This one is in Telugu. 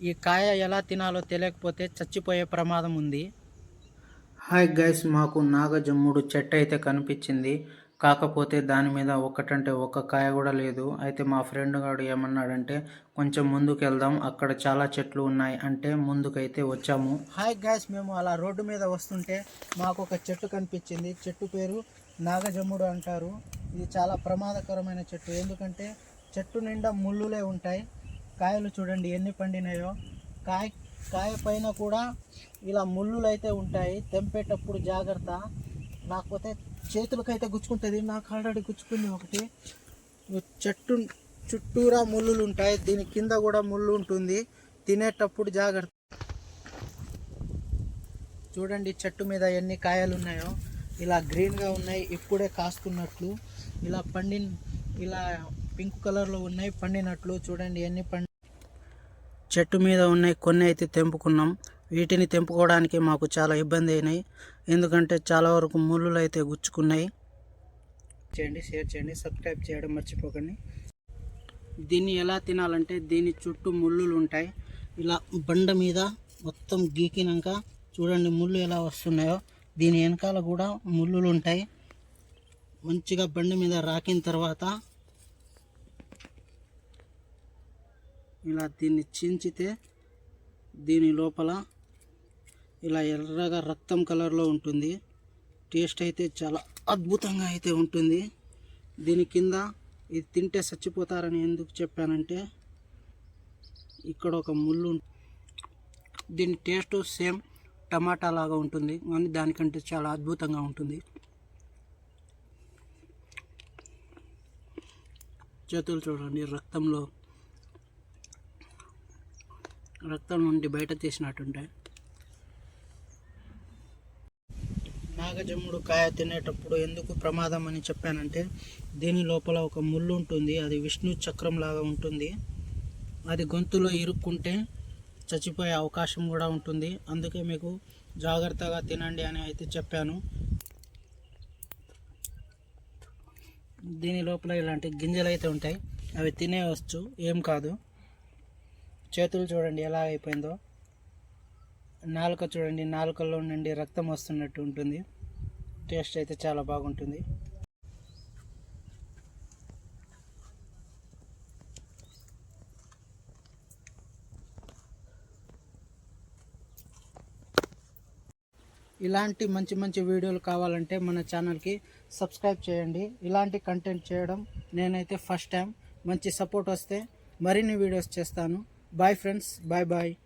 ఈ కాయ ఎలా తినాలో తెలియకపోతే చచ్చిపోయే ప్రమాదం ఉంది. హాయ్ గైస్ మాకు నాగజమ్ముడు చెట్టు అయితే కనిపించింది. కాకపోతే దాని మీద ఒకటంటే ఒక్క కాయ కూడా లేదు. అయితే మా ఫ్రెండ్ గారు ఏమన్నాడంటే కొంచెం ముందుకు వెళ్దాం అక్కడ చాలా చెట్లు ఉన్నాయి అంటే ముందుకైతే వచ్చాము. హాయ్ గాయస్ మేము అలా రోడ్డు మీద వస్తుంటే మాకు ఒక చెట్టు కనిపించింది. చెట్టు పేరు నాగజమ్ముడు అంటారు. ఇది చాలా ప్రమాదకరమైన చెట్టు. ఎందుకంటే చెట్టు నిండా ముళ్ళులే ఉంటాయి. కాయలు చూడండి ఎన్ని పండినాయో. కాయ కాయ పైన కూడా ఇలా ముళ్ళులు అయితే ఉంటాయి. తెంపేటప్పుడు జాగ్రత్త. లేకపోతే చేతులకైతే గుచ్చుకుంటుంది. నాకు ఆల్రెడీ గుచ్చుకుంది ఒకటి. చెట్టు చుట్టూరా ముళ్ళులు ఉంటాయి. దీని కింద కూడా ముళ్ళు ఉంటుంది. తినేటప్పుడు జాగ్రత్త. చూడండి చెట్టు మీద ఎన్ని కాయలు ఉన్నాయో. ఇలా గ్రీన్గా ఉన్నాయి. ఇప్పుడే కాస్తున్నట్లు. ఇలా పండి ఇలా పింక్ కలర్లో ఉన్నాయి. పండినట్లు. చూడండి ఎన్ని పండి చెట్టు మీద ఉన్నాయి కొన్ని అయితే తెంపుకున్నాం. వీటిని తెంపుకోవడానికి మాకు చాలా ఇబ్బంది అయినాయి. ఎందుకంటే చాలా వరకు ముళ్ళులు అయితే గుచ్చుకున్నాయి. చేయండి షేర్ చేయండి సబ్స్క్రైబ్ చేయడం మర్చిపోకండి. దీన్ని ఎలా తినాలంటే దీని చుట్టూ ముళ్ళులు ఉంటాయి. ఇలా బండ మీద మొత్తం గీకినాక చూడండి ముళ్ళు ఎలా వస్తున్నాయో. దీని వెనకాల కూడా ముళ్ళులు ఉంటాయి. మంచిగా బండి మీద రాకిన తర్వాత ఇలా దీన్ని చించితే దీని లోపల ఇలా ఎర్రగా రక్తం కలర్లో ఉంటుంది. టేస్ట్ అయితే చాలా అద్భుతంగా అయితే ఉంటుంది. దీని కింద ఇది తింటే చచ్చిపోతారని ఎందుకు చెప్పానంటే ఇక్కడ ఒక ముళ్ళు దీని టేస్ట్ సేమ్ టమాటా లాగా ఉంటుంది. కానీ దానికంటే చాలా అద్భుతంగా ఉంటుంది. చేతులు చూడండి రక్తంలో రక్తం నుండి బయట తీసినట్టుంటాయి నాగజమ్ముడు కాయ తినేటప్పుడు ఎందుకు ప్రమాదం అని చెప్పానంటే దీని లోపల ఒక ముళ్ళు ఉంటుంది అది విష్ణు చక్రం లాగా ఉంటుంది. అది గొంతులో ఇరుక్కుంటే చచ్చిపోయే అవకాశం కూడా ఉంటుంది. అందుకే మీకు జాగ్రత్తగా తినండి అని అయితే చెప్పాను. దీని లోపల ఇలాంటి గింజలు అయితే ఉంటాయి. అవి తినేవచ్చు ఏం కాదు. చేతులు చూడండి ఎలా అయిపోయిందో. నాలుక చూడండి నాలుకల్లో నుండి రక్తం వస్తున్నట్టు ఉంటుంది. టేస్ట్ అయితే చాలా బాగుంటుంది. ఇలాంటి మంచి మంచి వీడియోలు కావాలంటే మన ఛానల్కి సబ్స్క్రైబ్ చేయండి. ఇలాంటి కంటెంట్ చేయడం నేనైతే ఫస్ట్ టైం మంచి సపోర్ట్ వస్తే మరిన్ని వీడియోస్ చేస్తాను. bye friends. Bye bye